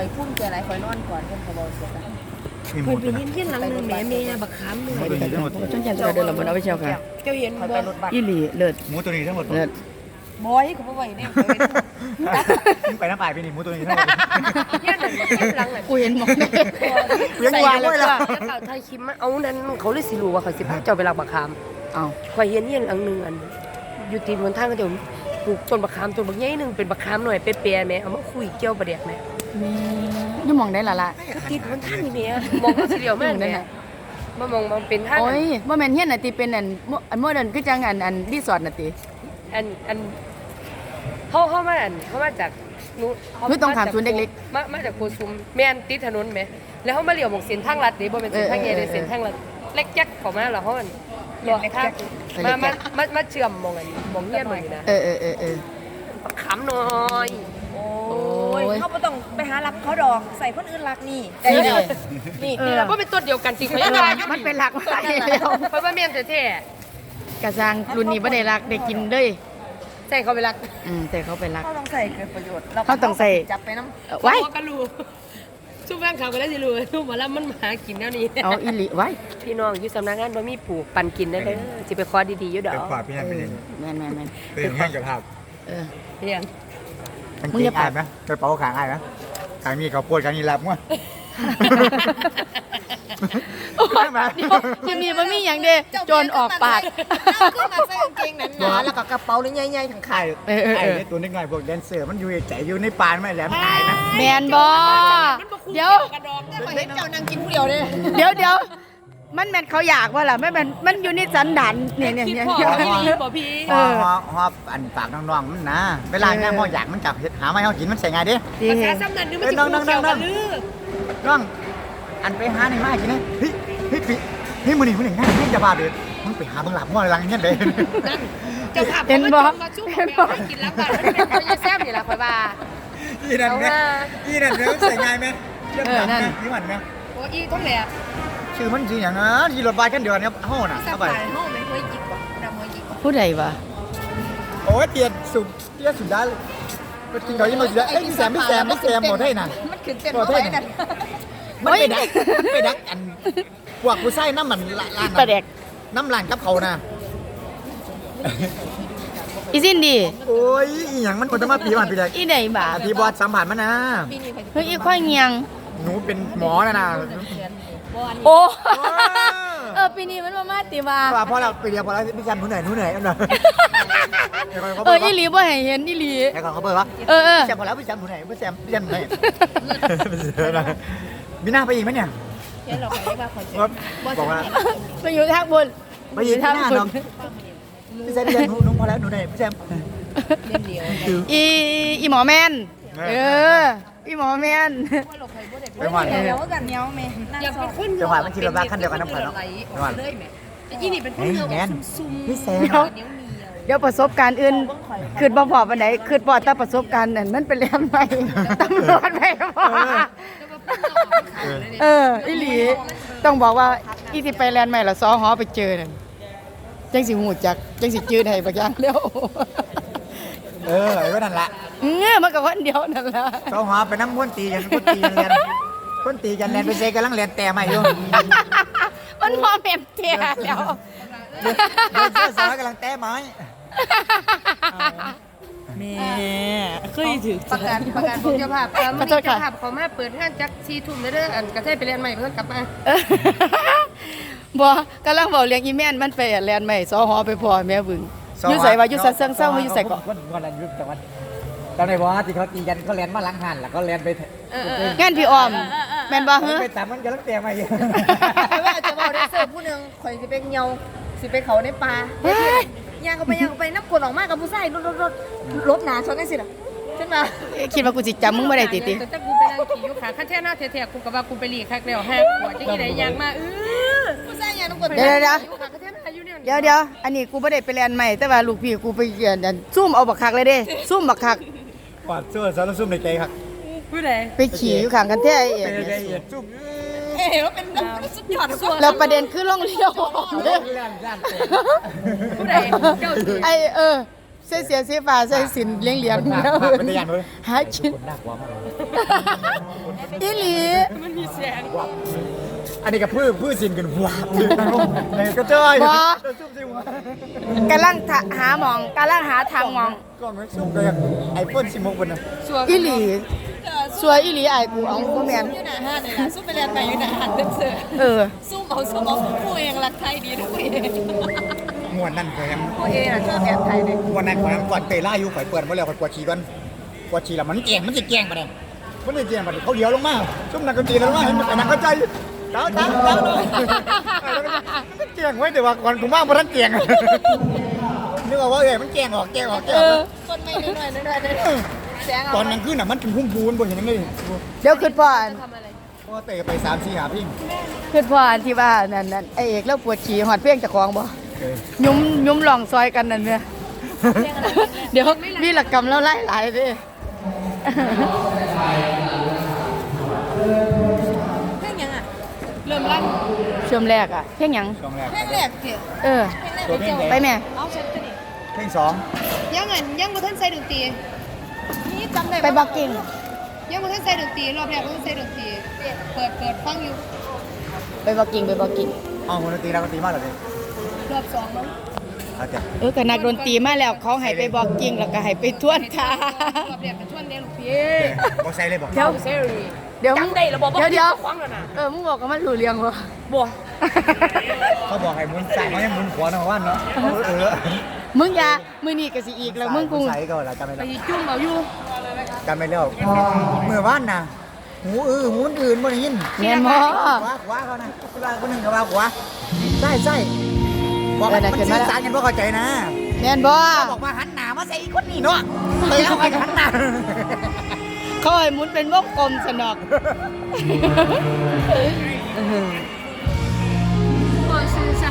ข่อยพุ่มใจหลายข่อยนอนก่อนเพิ่นก็บ่เสียกันมีหเพิ่มูนไปตัวนะเห็นเฮียนหลังหนึงแหม่แม่บักขามนึงหมูตัวนี้ทั้งหมดจังจันจะเดินลงบนเอาไปเชียวค่ะเจ้าเห็นข่อยบ่ไปรถบัสอีหลีเลิศหมูตัวนี้ทั้งหมดเลิศบอยก็บ่ไหวเนี่ยข่อยไปดูไปน้ำปลายไปนี่หมูตัวนี้ทั้งหมดเฮียนนั่นเฮียนหลังนั่นกูเห็นหมองยังว่าเลยล่ะแล้วเขาถ่ายคลิปมาเอานั่นเขาเลยสิรู้ว่าเขาสิพาเจ้าไปรักบักขามเอาข่อยเห็นเฮียนหลังหนึงอันอยู่ตีนบนทางก็จะปลูกต้นบักขามต้นบักใหญ่หนึงเป็นบักขามหน่อยเปรี้ยๆแหม่เอามาคุยเกี่ยวประเด็กแหม่ มีนี่มองได้ละละก็ติดบนทางนี่แหม่มองก็สิเดียวแม่นแหม่มามองมันเป็นทางโอ้ยว่าแม่นเฮียนน่ะติเป็นอันโมอันโมเดิร์นคือจังอันอันรีสอร์ทน่ะติอันอันเขาเขามาอันเขามาจากนู้นเขาหรือตรงขามศูนย์เด็กเล็กมามาจากโคซุมแม่นติดถนนไหมแล้วเขามาเลี้ยวบอกเส้นทางลัดนี่บ่เป็นเส้นทางใหญ่เลยเออเออเส้นทางลัดเล็กจักเข้ามาแล้วเขาอันรอทางเล็มากจัมากมามาเชื่อมมองอันมองเงียบมันอยู่นะเออเออเออเออปักขำหน่อยโอ้โอ้ ยยเขาบ่ต้องไปหารับเขาดอก ใส่คนอื่นรักนี่นี่ดินี่เออนี่แล้วก็เป็นตัวเดียวกันสิเขาเอยังอไงมันเป็นหลักมาแล้วเพราะว่าแม่นแท้กระซังรุ่นนี้บ่ได้รักได้กินเลยๆใช่เขาไปรักอืมแต่เขาไปรัก เขาต้องใส่เกิดประโยชน์เขาต้องใส่ จับไปน้เออไว้เขาก็รู้ช่วงแม่งเขาก็ได้สิรู้ว่าหมาแล้วมันหากินแล้วนี้เอาอีหลีไว้พี่น้องอยู่สำนักงานบ่มีปลูกปันกินได้เลยสิไปคอดีๆอยู่ดอเดี๋ยวกขวาพี่นั่นเป็นยังแม่นแม่นแม่นเป็นแห้งกับภาพเออ เรียงมัน มึงกิอย่านปาอากยไหมไปเป่าขางอายไหมขางมีเขาวโพดขางนี้รับมั้งโอ้ยเดี๋ยวคืนนี้บ่มีหยังเด้ำโจรออกปากเอาขึ้นมาใส่กางเกงหนาๆแล้วก็กระเป๋าใหญ่ๆทั้งขาไอ้เออเออเออไอ้ตัวนิดหน่อยพวกแดนเซอร์มันอยู่ใจอยู่ในป่าไม่แหลมตายนะแมนบอเดี๋ยวเห็นเจ้านางกินผู้เดียวเลยเดี๋ยวเดี๋ยว มันแมนเขาอยากว่าล่ะไม่แมนมันอยู่ในสันดานเนี่ยเนี่ยคิดเนี่ยพ่อเนี่ยว่าดีบ่พี่เออฮอฮออันปากน้องๆมันนะเวลาแม่พ่ออยากมันจับเฮ็ดหาไม่เขากินมันใส่ไงดิจริงภาษาซ้ำนั้นนึกมันเอ้ยจะน้องคู่ๆๆๆแขวกันลือน้องอันไปหาในมากินนะเฮ้ยเฮ้ยปีเฮ้ยมือหนึ่งมือหนึ่งง่ายเฮ้ยจะบาดเลยมึงไปหาเบิ่งหลับมั่วหลังเงี้ยเด้นั่นเจะขับเห็นบ่ มาชุ่มแมวให้กินแล้วกันมันเป็นคนยาแซ่บนี่ล่ะค่อยว่า อีนั่นเนี่ยเอามา อีนั่นเนี่ยใส่ไงไหมเรื่องหนังนะนี่มันไหมโอ้อีท้องแหลก ชื่อมันชื่ออย่างนะยีรถบัสกันเดียวเนี่ยเฮาน่ะสัเข้าบไปปลายห้องไม่ค่อยหยิบว่ะดำค่อยหยิบว่ะผู้ใดวะโอ้ยเตียนสุดเตียนสุดได้ไปกินเขายี่มาสุดได้เอ้ยพี่แซมพี่แซมพี่แซมหมดให้น่ะ มันขึ้นเต้นหมดมาให้ไว้น่ะนั่นมันไปดักมันไปดักอันพวกผู้ใส่น้ำมันละลานประเด็กน้ำลานกับเขาน่ะ อีสินดี โอ้ยอีหยังมันคนจะมาปีมันปีใดอีใดบ่าพี่บอสสัมผัสมันนะปีนี้ใครจะเฮ้ยอีค่อยเงียงหนูเป็นหมอนะนะ โอ้เออปีนี้มันมามาติว่าว่าพอเราไปเรียนพอแล้วพี่แซมหนูเหนื่อยหนูเหนื่อยเอาหน่อยเอออีหลีบ่ให้เห็นอีหลีไอ้ของเขาเปิดวะเออเออพี่แซมพอแล้วพี่แซมหนูเหนื่อยพี่แซมพี่แซมหนูเหนื่อยมีหน้าไปอีกไหมเนี่ยเห็นเราใครว่าเขาจะบอกว่าไปอยู่ทางบนไปอีกหน้าน้องพี่แซมพี่แซมหนูหนูพอแล้วหนูเหนื่อยพี่แซมเล่นเดียวอีอีหมอแมนเออ อีหมอแมนไปหวานเดี๋ยวกันเนี้ยแม่นั่งอยากสอเป็นบคนจังหวะมันขี่รถบัสคันเดียวกันน้ำผ่านเนาะออกเลยแหม่ไอ้ยี่นี่เป็นคนเฮ้ยเดียวแมนซุ่มพี่แซมๆเดี๋ยวเหนียวเหนียวเดี๋ยวประสบการณ์อื่นคืนบ่พอปานไหนคืนพอแต่ประสบการณ์นั่นมันเป็นเรื่องใหม่ตำรวจไปพอเอออีหลีต้องบอกว่าอีที่ไปแลนด์ใหม่ละซอหอไปเจอนั่นจังสิหูจักจังสิจืดให้บักอย่างเร็ว เออไอ้ก็นั่นละเงี้ยมันก็คนเดียวนั่นล่ะเขาหาไปน้ำพ่นตีกันพ่นตีกันเรียนพ่นตีกันเรียนไปเซกำลังเรียนแต่มาอยู่มันพอแม่มเทียแล้วเดินเสื้อสาวกำลังแต่ไม้แม่เคยถือประกาศประกาศบอกเจ้าภาพเออขมัอนโทษเจ้าค่ะภาพเขามาเปิดห้างจักซีทุ่มเด้ออันกระเทยไปเรียนใหม่เพิ่นกลับมาบ่กำลังบอกเลี้ยงอีแม่นมันไปแลนด์ใหม่ซอหอไปพอแม่บึง อยู่ใส่ว่าอยู่สันเซิงเศร้าอยู่ใส่เกาะคนคนนั้นยุบจังหวัดจำได้บ่ที่เขาตีกันเขาเรียนมาหลังหันแล้วก็เรียนไปเออเอองานพี่ออมแม่นบ่ฮะไปตามมันกำลังแต่มาอยู่แต่ว่าจะบอกได้เสิร์ฟผู้หนึงข่อยสิเป็นเงาสิไปเขาในป่าย่างเข้าไปย่างเข้าไปน้ำกลนออกมากับผู้ชายรถรถรถรถหนาชนได้สิล่ะขึ้นมาคิดว่ากูสิจำมึงบ่ได้ติติแต่ถ้ากูไปนั่งขี่อยู่ขาคันแท้หน้าแท้ๆกูก็ว่ากูไปหลีกคักแล้วห้าขวดจังอีไดยางมาเออผู้ชายย่างน้ำกลนเดี๋ยวเเนี่ยเดี๋ยวเดี๋ยวอันนี้กูไม่ได้ไปแลนด์ใหม่แต่ว่าลูกพี่กูไปเรียนอันซุ่มเอาบักคักเลยเด้ซุ่มบักคักปาดเสื้อสารซุ่มในใจครับผู้ใดไปขี่อยู่ข้างกันแท้ไอ้เอ็เป็นดใจเนี่ยซุ่มเอ๋ว่าเป็นสุดยอดสุดแล้วประเด็นคือล่องเลี้ยวออกเลยย่านย่านผู้ใดเจ้าถือไอเออใส่เสียสีฟ้าใส่สินเลี้ยงเลี้ยงภาพเป็นตัวอย่างเลยหากินคนน่ากลัวมากเลยอีหลี อันนี้กับพืชพืชสินกันว้าวดึงนะลูกในกระเจ้ยบ่ซุ่มซิวกำลังทะหาหมองกำลังหาทางหมอง กล้องมันซุ่มกันอย่างไอโฟนสิบหกบนนะอีหลีสวยอีหลีอายกูเอาบ่แม่นอยู่หน้าห้านเลยนะซุ่มไปเรียนไปอยู่หน้าห้านเด้อเสือเออ ซุ่มเอาซุ่มเอาผู้เองรักไทยดีด้วยมวนนั่นก็ยังผู้เองน่ะชอบแบบไทยเลยมวนนั่นก่อนก่อนเตยล่าอยู่ข่อยเปิดมาแล้วข่อยปวดฉี่ก่อนปวดฉี่แล้วมันแกงมันจะแกงปะเนี่ยมันจะแกงปะเนี่ยเขาเดียวลงมาซุ่มนักดนตรีแล้วมาเห็นมันนักกระจาย เจ้าเจ้าเจ้ามันแกงไว้แต่ว่าก่อนกูมาบ่ทันแกงนึกว่าว่าเอ้ยมันแกงออกแกงออกแกงเอออกคนไม่หน้อยหน้อยน้อยน้อยแสงตอนนั้นขึ้นน่ะมันเป็นพุ่มพูนบ่เห็นยังเลยเดี๋ยวขึ้นพ่ออันทำอะไรเพราะว่าเตะไปสามสี่หาพิ่งขึ้นพ่ออันที่ว่านั่นนั่นไอเอกแล้วปวดฉี่หอดเพี้ยงจ้าของบ่ยุ้มยุ้มหลองซอยกันนั่นเนี่ยเดี๋ยววีรกกรรมแล้วไล่หลายด้เพลงยังอะ เริ่มลั่นช่วงแรกอะ เพียงหยัง ช่วงแรกเพลงแรกเถอะเออ เพลงแรกเป็นเจ้าไปแม่เอาฉันตัวนี้เพลงสองยังไงยังบ่ทันใส่ดนตรีนี่จำได้ไปบักกิ่งยังบ่ทันใส่ดนตรีรอบแรกบ่ทันใส่ดนตรีเปิดเปิดฟังอยู่ไปบักกิ่งไปบักกิ่งอ๋อคนดนตรีนักดนตรีมากเลยรอบสองมั้งเอาจ้ะเออกับนักดนตรีมาแล้วเขาให้ไปบอกกิ่งแล้วก็ให้ไปทวนค่ะรอบแรกเป็นช่วงเรียนลูกพี่บอกใส่เลยบอกเดี๋ยวเซรี เดี๋ยวจังได้ระบบเดี๋ยวเดี๋ยว คว้างแล้วนะเออมึงบอกกับมันรู้เรื่องวะ บ่เขาบอกให้หมุนซ้ายมันยังหมุนขวาเนาะว่านเนาะเออมึงอย่ามือนี่ก็สิอีกแล้วมึงกูใส่ก็แล้วจำไม่ไปได้จุ่มเอาอยู่จำไม่แล้วเมื่อว่านน่ะหูเออหูอื่นบ่ได้ยินแม่นบ่ขวาขวาเขานะเวลาคนหนึ่งก็ว่าขวาใช่ใช่บอกมันมันสื่อสารกันบ่เข้าใจนะ แม่นบ่บอกมาหันหน้ามาใส่อีกคนนี้เนาะเลยเอาไปหันหน้า เขาให้หมุนเป็นวงกลมสนอกบ่ซื้อซะ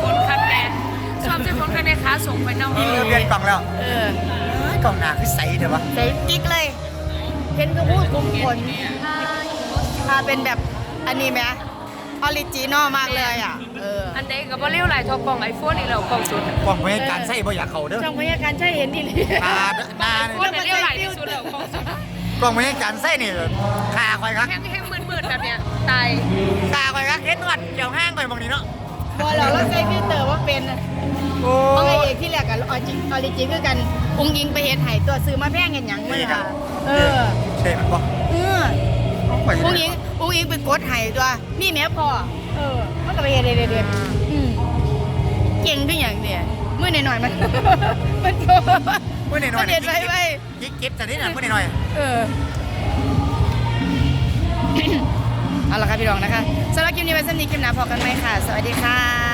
คนคันแนชอบใจคนคันแน่ขาส่งไปนอกเออเปลี่ยนกล่องแล้วเออกล่องหนาคือใสเด้อวะใส่กิ๊กเลยเห็นก็พูดคุมคนถ้าเป็นแบบอันนี้ไหม ออริจินอลมากเลยอะ เอออันใดก็บ่เร็วหลายเท่ากล่อง iPhone อีกแล้วกล่องสุดกล่องไว้ให้การใส่บ่อยากเข้าเด้อช่องพยาการใช่เห็นดีเลยตาตาคนเร็วหลายที่สุดแล้วกล่องสุดกล่องไว้ให้การใส่นี่ขาคอยครับแห้งแห้งมืดๆแบบเนี้ยตายขาคอยครับเฮ็ดนวดเดี๋ยวห้างไปบางนี้เนาะพอเราแล้วใส่ฟิลเตอร์ว่าเป็นโอ้เพราะไงเอกที่แรกกับออริจิออริจิคือกันองยิงไปเห็นไห้ตัวซื้อมาแพงเห็นหยังมั้ยค่ะเออใช่มันบ่เออไปอง ยิงองยิงไปกดไห้ตัวนี่แม่พอเออมันก็ไปเห็นเด็ดๆอืมเก่งขึ้นอย่างเนี่ยมื่อหน่อยๆมัน มันโตเมื่อหน่มัอยนเด็ดไว้ไว้กิ๊กกิ๊บแต่นี่น่ะเมื่อหน่อยเออ เอาละค่ะพี่รองนะคะสำหรับคลิปนี้ไว้สำหรับคลิปหน้าพอกันไหมค่ะ สวัสดีค่ะ